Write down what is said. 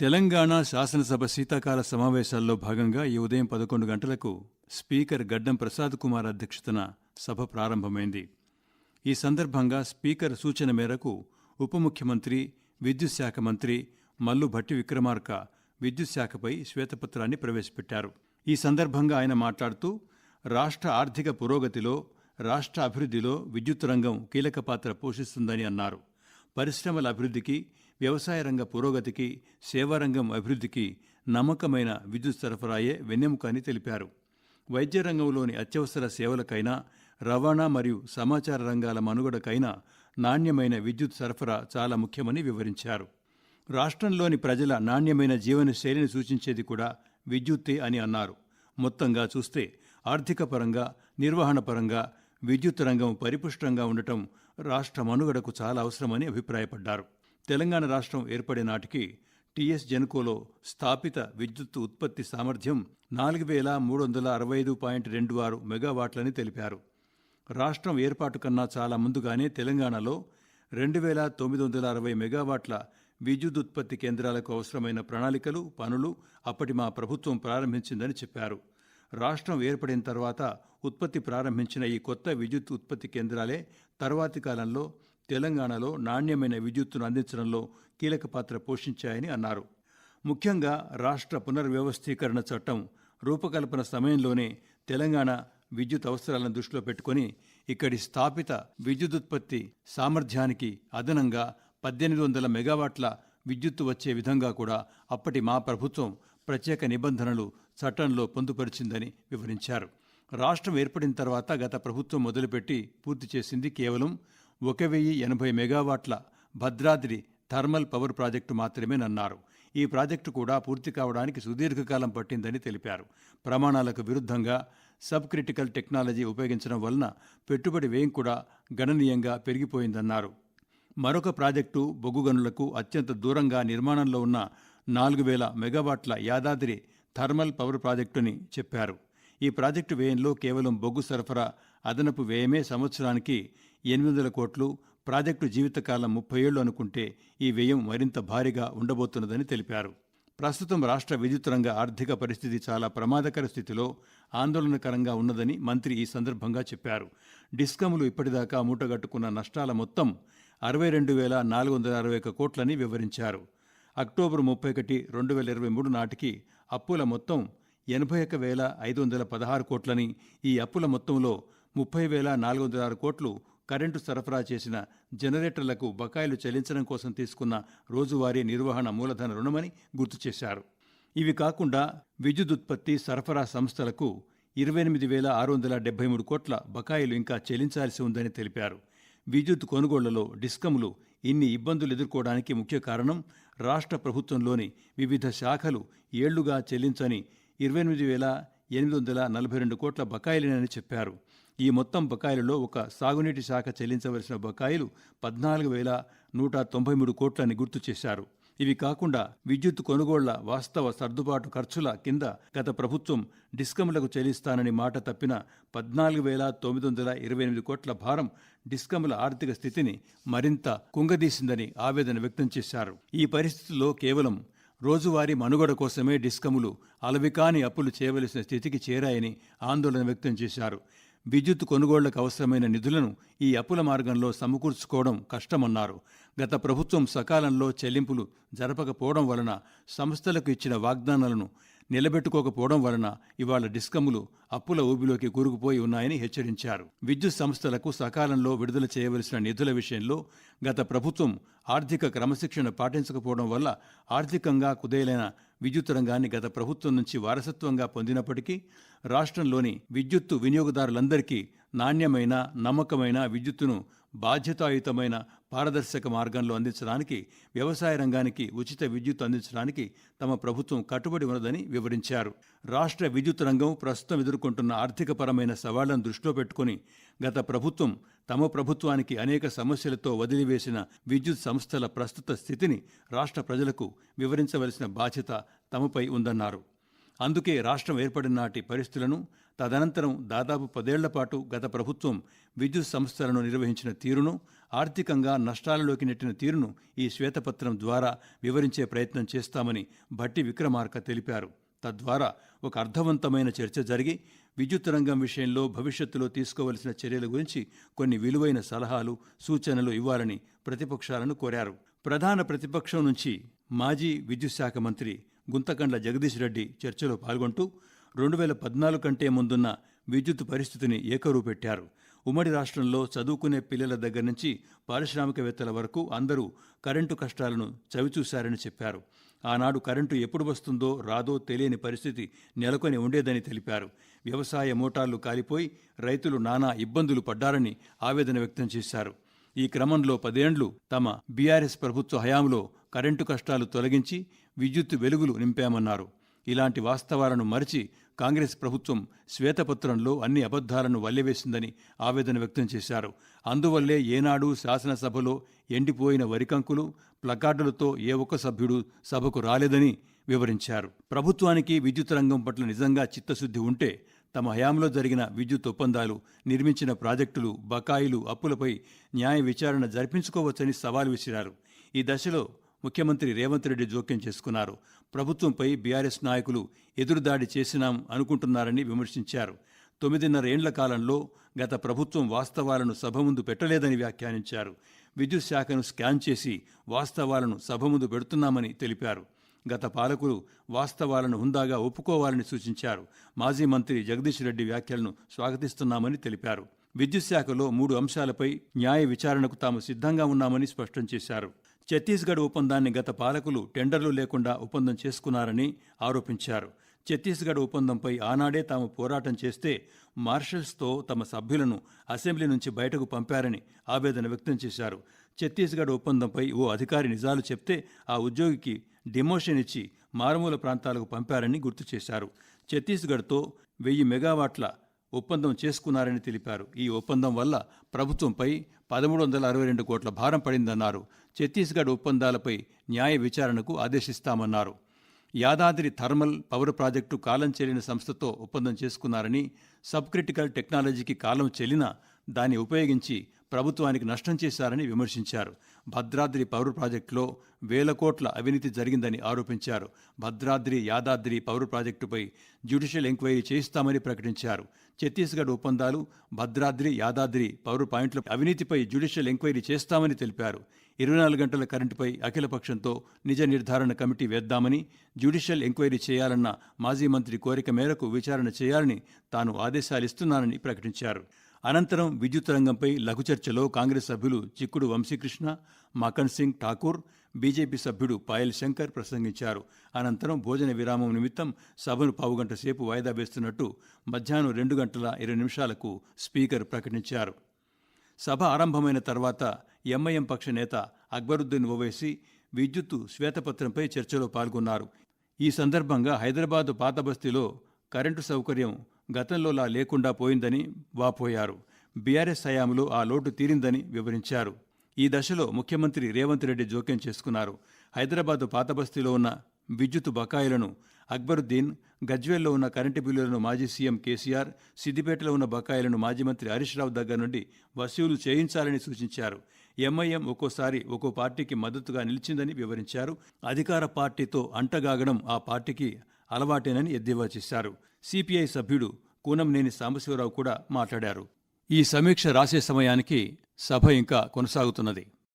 తెలంగాణ శాసనసభ శీతాకాల సమావేశాల్లో భాగంగా ఈ ఉదయం పదకొండు గంటలకు స్పీకర్ గడ్డం ప్రసాద్ కుమార్ అధ్యక్షతన సభ ప్రారంభమైంది. ఈ సందర్భంగా స్పీకర్ సూచన మేరకు ఉప ముఖ్యమంత్రి విద్యుత్ శాఖ మంత్రి మల్లు భట్టి విక్రమార్క విద్యుత్ శాఖపై శ్వేతపత్రాన్ని ప్రవేశపెట్టారు. ఈ సందర్భంగా ఆయన మాట్లాడుతూ రాష్ట్ర ఆర్థిక పురోగతిలో రాష్ట్ర అభివృద్ధిలో విద్యుత్ రంగం కీలక పాత్ర పోషిస్తుందని అన్నారు. పరిశ్రమల అభివృద్ధికి వ్యవసాయ రంగ పురోగతికి సేవారంగం అభివృద్ధికి నమ్మకమైన విద్యుత్ సరఫరాయే వెన్నెముక అని తెలిపారు. వైద్య రంగంలోని అత్యవసర సేవలకైనా రవాణా మరియు సమాచార రంగాల మనుగడకైనా నాణ్యమైన విద్యుత్ సరఫరా చాలా ముఖ్యమని వివరించారు. రాష్ట్రంలోని ప్రజల నాణ్యమైన జీవన శైలిని సూచించేది కూడా విద్యుత్తే అని అన్నారు. మొత్తంగా చూస్తే ఆర్థిక పరంగా నిర్వహణ పరంగా విద్యుత్ రంగం పరిపుష్టంగా ఉండటం రాష్ట్ర మనుగడకు చాలా అవసరమని అభిప్రాయపడ్డారు. తెలంగాణ రాష్ట్రం ఏర్పడే నాటికి టీఎస్ జెన్కోలో స్థాపిత విద్యుత్ ఉత్పత్తి సామర్థ్యం నాలుగు వేల మూడు వందల అరవై ఐదు పాయింట్ రెండు ఆరు మెగావాట్లని తెలిపారు. రాష్ట్రం ఏర్పాటు కన్నా చాలా ముందుగానే తెలంగాణలో రెండు వేల తొమ్మిది వందల అరవై మెగావాట్ల విద్యుత్ ఉత్పత్తి కేంద్రాలకు అవసరమైన ప్రణాళికలు పనులు అప్పటి మా ప్రభుత్వం ప్రారంభించిందని చెప్పారు. రాష్ట్రం ఏర్పడిన తర్వాత ఉత్పత్తి ప్రారంభించిన ఈ కొత్త విద్యుత్ ఉత్పత్తి కేంద్రాలే తర్వాతి కాలంలో తెలంగాణలో నాణ్యమైన విద్యుత్తును అందించడంలో కీలక పాత్ర పోషించాయని అన్నారు. ముఖ్యంగా రాష్ట్ర పునర్వ్యవస్థీకరణ చట్టం రూపకల్పన సమయంలోనే తెలంగాణ విద్యుత్ అవసరాలను దృష్టిలో పెట్టుకొని ఇక్కడి స్థాపిత విద్యుదుత్పత్తి సామర్థ్యానికి అదనంగా పద్దెనిమిది వందల మెగావాట్ల విద్యుత్తు వచ్చే విధంగా కూడా అప్పటి మా ప్రభుత్వం ప్రత్యేక నిబంధనలు చట్టంలో పొందుపరిచిందని వివరించారు. రాష్ట్రం ఏర్పడిన తర్వాత గత ప్రభుత్వం మొదలుపెట్టి పూర్తి చేసింది కేవలం ఒక వెయ్యి ఎనభై మెగావాట్ల భద్రాద్రి థర్మల్ పవర్ ప్రాజెక్టు మాత్రమేనన్నారు ఈ ప్రాజెక్టు కూడా పూర్తి కావడానికి సుదీర్ఘకాలం పట్టిందని తెలిపారు. ప్రమాణాలకు విరుద్ధంగా సబ్ క్రిటికల్ టెక్నాలజీ ఉపయోగించడం వలన పెట్టుబడి వ్యయం కూడా గణనీయంగా పెరిగిపోయిందన్నారు. మరొక ప్రాజెక్టు బొగ్గు గనులకు అత్యంత దూరంగా నిర్మాణంలో ఉన్న నాలుగు వేల మెగావాట్ల యాదాద్రి థర్మల్ పవర్ ప్రాజెక్టుని చెప్పారు. ఈ ప్రాజెక్టు వ్యయంలో కేవలం బొగ్గు సరఫరా అదనపు వ్యయమే సంవత్సరానికి ఎనిమిది వందల కోట్లు ప్రాజెక్టు జీవితకాలం ముప్పై ఏళ్ళు అనుకుంటే ఈ వ్యయం మరింత భారీగా ఉండబోతున్నదని తెలిపారు. ప్రస్తుతం రాష్ట్ర విద్యుత్ రంగ ఆర్థిక పరిస్థితి చాలా ప్రమాదకర స్థితిలో ఆందోళనకరంగా ఉన్నదని మంత్రి ఈ సందర్భంగా చెప్పారు. డిస్కములు ఇప్పటిదాకా మూటగట్టుకున్న నష్టాల మొత్తం అరవై రెండు వేల నాలుగు వందల అరవై ఒక కోట్లని వివరించారు. అక్టోబర్ ముప్పై ఒకటి రెండు వేల ఇరవై మూడు నాటికి అప్పుల మొత్తం ఎనభై ఒక వేల ఐదు వందల పదహారు కోట్లని ఈ అప్పుల మొత్తంలో ముప్పై వేల నాలుగు వందల ఆరు కోట్లు కరెంటు సరఫరా చేసిన జనరేటర్లకు బకాయిలు చెల్లించడం కోసం తీసుకున్న రోజువారీ నిర్వహణ మూలధన రుణమని గుర్తు చేశారు. ఇవి కాకుండా విద్యుత్ ఉత్పత్తి సరఫరా సంస్థలకు ఇరవై ఎనిమిది వేల ఆరు వందల డెబ్బై మూడు కోట్ల బకాయిలు ఇంకా చెల్లించాల్సి ఉందని తెలిపారు. విద్యుత్ కొనుగోళ్ళలో డిస్కములు ఇన్ని ఇబ్బందులు ఎదుర్కోవడానికి ముఖ్య కారణం రాష్ట్ర ప్రభుత్వంలోని వివిధ శాఖలు ఏళ్ళుగా చెల్లించని ఇరవై ఎనిమిది వేల ఎనిమిది వందల నలభై రెండు కోట్ల బకాయిలేనని చెప్పారు. ఈ మొత్తం బకాయిలలో ఒక సాగునీటి శాఖ చెల్లించవలసిన బకాయిలు పద్నాలుగు వేల నూట తొంభై మూడు కోట్లని గుర్తు చేశారు. ఇవి కాకుండా విద్యుత్ కొనుగోళ్ళ వాస్తవ సర్దుబాటు ఖర్చుల కింద గత ప్రభుత్వం డిస్కములకు చెల్లిస్తానని మాట తప్పిన పద్నాలుగు వేల తొమ్మిది వందల ఇరవై ఎనిమిది కోట్ల భారం డిస్కముల ఆర్థిక స్థితిని మరింత కుంగదీసిందని ఆవేదన వ్యక్తం చేశారు. ఈ పరిస్థితుల్లో కేవలం రోజువారీ మనుగడ కోసమే డిస్కములు అలవికాని అప్పులు చేయవలసిన స్థితికి చేరాయని ఆందోళన వ్యక్తం చేశారు. విద్యుత్ కొనుగోళ్ళకు అవసరమైన నిధులను ఈ అప్పుల మార్గంలో సమకూర్చుకోవడం కష్టమన్నారు. గత ప్రభుత్వం సకాలంలో చెల్లింపులు జరపకపోవడం వలన సంస్థలకు ఇచ్చిన వాగ్దానాలను నిలబెట్టుకోకపోవడం వలన ఇవాళ డిస్కములు అప్పుల ఊబిలోకి కూరుకుపోయి ఉన్నాయని హెచ్చరించారు. విద్యుత్ సంస్థలకు సకాలంలో విడుదల చేయవలసిన నిధుల విషయంలో గత ప్రభుత్వం ఆర్థిక క్రమశిక్షణ పాటించకపోవడం వల్ల ఆర్థికంగా కుదేలైన విద్యుత్ రంగాన్ని గత ప్రభుత్వం నుంచి వారసత్వంగా పొందినప్పటికీ రాష్ట్రంలోని విద్యుత్తు వినియోగదారులందరికీ నాణ్యమైన నమ్మకమైన విద్యుత్తును బాధ్యతాయుతమైన పారదర్శక మార్గంలో అందించడానికి వ్యవసాయ రంగానికి ఉచిత విద్యుత్ అందించడానికి తమ ప్రభుత్వం కట్టుబడి ఉన్నదని వివరించారు. రాష్ట్ర విద్యుత్ రంగం ప్రస్తుతం ఎదుర్కొంటున్న ఆర్థికపరమైన సవాళ్ళను దృష్టిలో పెట్టుకుని గత ప్రభుత్వం తమ ప్రభుత్వానికి అనేక సమస్యలతో వదిలివేసిన విద్యుత్ సంస్థల ప్రస్తుత స్థితిని రాష్ట్ర ప్రజలకు వివరించవలసిన బాధ్యత తమపై ఉందన్నారు. అందుకే రాష్ట్రం ఏర్పడిన నాటి పరిస్థితులను తదనంతరం దాదాపు పదేళ్ళ పాటు గత ప్రభుత్వం విద్యుత్ సంస్థలను నిర్వహించిన తీరును ఆర్థికంగా నష్టాలలోకి నెట్టిన తీరును ఈ శ్వేతపత్రం ద్వారా వివరించే ప్రయత్నం చేస్తామని భట్టి విక్రమార్క తెలిపారు. తద్వారా ఒక అర్థవంతమైన చర్చ జరిగి విద్యుత్ రంగం విషయంలో భవిష్యత్తులో తీసుకోవలసిన చర్యల గురించి కొన్ని విలువైన సలహాలు సూచనలు ఇవ్వాలని ప్రతిపక్షాలను కోరారు. ప్రధాన ప్రతిపక్షం నుంచి మాజీ విద్యుత్ శాఖ మంత్రి గుంతకండ్ల జగదీష్ రెడ్డి చర్చలో పాల్గొంటూ రెండు వేల పద్నాలుగు కంటే ముందున్న విద్యుత్ పరిస్థితిని ఏకరువు పెట్టారు ఉమ్మడి రాష్ట్రంలో చదువుకునే పిల్లల దగ్గర నుంచి పారిశ్రామికవేత్తల వరకు అందరూ కరెంటు కష్టాలను చవిచూశారని చెప్పారు. ఆనాడు కరెంటు ఎప్పుడు వస్తుందో రాదో తెలియని పరిస్థితి నెలకొని ఉండేదని తెలిపారు. వ్యవసాయ మోటార్లు కాలిపోయి రైతులు నానా ఇబ్బందులు పడ్డారని ఆవేదన వ్యక్తం చేశారు. ఈ క్రమంలో పదేండ్లు తమ బీఆర్ఎస్ ప్రభుత్వ హయాంలో కరెంటు కష్టాలు తొలగించి విద్యుత్ వెలుగులు నింపామన్నారు. ఇలాంటి వాస్తవాలను మరిచి కాంగ్రెస్ ప్రభుత్వం శ్వేతపత్రంలో అన్ని అబద్ధాలను వల్లెవేసిందని ఆవేదన వ్యక్తం చేశారు. అందువల్లే ఏనాడు శాసనసభలో ఎండిపోయిన వరికంకులు ప్లకార్డులతో ఏ ఒక్క సభ్యుడు సభకు రాలేదని వివరించారు. ప్రభుత్వానికి విద్యుత్ రంగం పట్ల నిజంగా చిత్తశుద్ధి ఉంటే తమ హయాంలో జరిగిన విద్యుత్ ఒప్పందాలు నిర్మించిన ప్రాజెక్టులు బకాయిలు అప్పులపై న్యాయ విచారణ జరిపించుకోవచ్చని సవాల్ విసిరారు. ఈ దశలో ముఖ్యమంత్రి రేవంత్ రెడ్డి జోక్యం చేసుకున్నారు. ప్రభుత్వంపై బీఆర్ఎస్ నాయకులు ఎదురుదాడి చేసినాం అనుకుంటున్నారని విమర్శించారు. తొమ్మిదిన్నరేండ్ల కాలంలో గత ప్రభుత్వం వాస్తవాలను సభ ముందు పెట్టలేదని వ్యాఖ్యానించారు. విద్యుత్ శాఖను స్కాన్ చేసి వాస్తవాలను సభ ముందు పెడుతున్నామని తెలిపారు. గత పాలకులు వాస్తవాలను హుందాగా ఒప్పుకోవాలని సూచించారు. మాజీ మంత్రి జగదీష్ రెడ్డి వ్యాఖ్యలను స్వాగతిస్తున్నామని తెలిపారు. విద్యుత్ శాఖలో మూడు అంశాలపై న్యాయ విచారణకు తాము సిద్ధంగా ఉన్నామని స్పష్టం చేశారు. ఛత్తీస్గఢ్ ఒప్పందాన్ని గత పాలకులు టెండర్లు లేకుండా ఒప్పందం చేసుకున్నారని ఆరోపించారు. ఛత్తీస్గఢ్ ఒప్పందంపై ఆనాడే తాము పోరాటం చేస్తే మార్షల్స్తో తమ సభ్యులను అసెంబ్లీ నుంచి బయటకు పంపారని ఆవేదన వ్యక్తం చేశారు. ఛత్తీస్గఢ్ ఒప్పందంపై ఓ అధికారి నిజాలు చెప్తే ఆ ఉద్యోగికి డిమోషన్ ఇచ్చి మారుమూల ప్రాంతాలకు పంపారని గుర్తు చేశారు. ఛత్తీస్గఢ్తో వెయ్యి మెగావాట్ల ఒప్పందం చేసుకున్నారని తెలిపారు. ఈ ఒప్పందం వల్ల ప్రభుత్వంపై పదమూడు వందల అరవై రెండు కోట్ల భారం పడిందన్నారు. ఛత్తీస్గఢ్ ఒప్పందాలపై న్యాయ విచారణకు ఆదేశిస్తామన్నారు. యాదాద్రి థర్మల్ పవర్ ప్రాజెక్టు కాలం చెల్లిన సంస్థతో ఒప్పందం చేసుకున్నారని సబ్ క్రిటికల్ టెక్నాలజీకి కాలం చెల్లినా దాన్ని ఉపయోగించి ప్రభుత్వానికి నష్టం చేశారని విమర్శించారు. భద్రాద్రి పౌర ప్రాజెక్టులో వేల కోట్ల అవినీతి జరిగిందని ఆరోపించారు. భద్రాద్రి యాదాద్రి పౌర ప్రాజెక్టుపై జ్యుడిషియల్ ఎంక్వైరీ చేయిస్తామని ప్రకటించారు. ఛత్తీస్గఢ్ ఒప్పందాలు భద్రాద్రి యాదాద్రి పౌర పాయింట్ల అవినీతిపై జ్యుడిషియల్ ఎంక్వైరీ చేస్తామని తెలిపారు. ఇరవై నాలుగు గంటల కరెంటుపై అఖిలపక్షంతో నిజ నిర్ధారణ కమిటీ వేద్దామని జ్యుడిషియల్ ఎంక్వైరీ చేయాలన్న మాజీ మంత్రి కోరిక మేరకు విచారణ చేయాలని తాను ఆదేశాలిస్తున్నానని ప్రకటించారు. అనంతరం విద్యుత్ రంగంపై లఘు చర్చలో కాంగ్రెస్ సభ్యులు చిక్కుడు వంశీకృష్ణ మకన్ సింగ్ ఠాకూర్ బీజేపీ సభ్యుడు పాయల్ శంకర్ ప్రసంగించారు. అనంతరం భోజన విరామం నిమిత్తం సభను పావుగంట సేపు వాయిదా వేస్తున్నట్టు మధ్యాహ్నం రెండు గంటల ఇరవై నిమిషాలకు స్పీకర్ ప్రకటించారు. సభ ఆరంభమైన తర్వాత ఎంఐఎం పక్ష నేత అక్బరుద్దీన్ ఓవైసీ విద్యుత్తు శ్వేతపత్రంపై చర్చలో పాల్గొన్నారు. ఈ సందర్భంగా హైదరాబాదు పాత బస్తీలో కరెంటు సౌకర్యం గతంలోలా లేకుండా పోయిందని వాపోయారు. బీఆర్ఎస్ హయాంలో ఆ లోటు తీరిందని వివరించారు. ఈ దశలో ముఖ్యమంత్రి రేవంత్ రెడ్డి జోక్యం చేసుకున్నారు. హైదరాబాద్ పాతబస్తీలో ఉన్న విద్యుత్ బకాయిలను అక్బరుద్దీన్ గజ్వేల్లో ఉన్న కరెంటు బిల్లులను మాజీ సీఎం కేసీఆర్ సిద్దిపేటలో ఉన్న బకాయిలను మాజీ మంత్రి హరీష్ రావు దగ్గర నుండి వసూలు చేయించాలని సూచించారు. ఎంఐఎం ఒక్కోసారి ఒక్కో పార్టీకి మద్దతుగా నిలిచిందని వివరించారు. అధికార పార్టీతో అంటగాగడం ఆ పార్టీకి అలవాటేనని ఎద్దేవా చేశారు. సిపిఐ సభ్యుడు కూనంనేని సాంబశివరావు కూడా మాట్లాడారు. ఈ సమీక్ష రాసే సమయానికి సభ ఇంకా కొనసాగుతున్నది.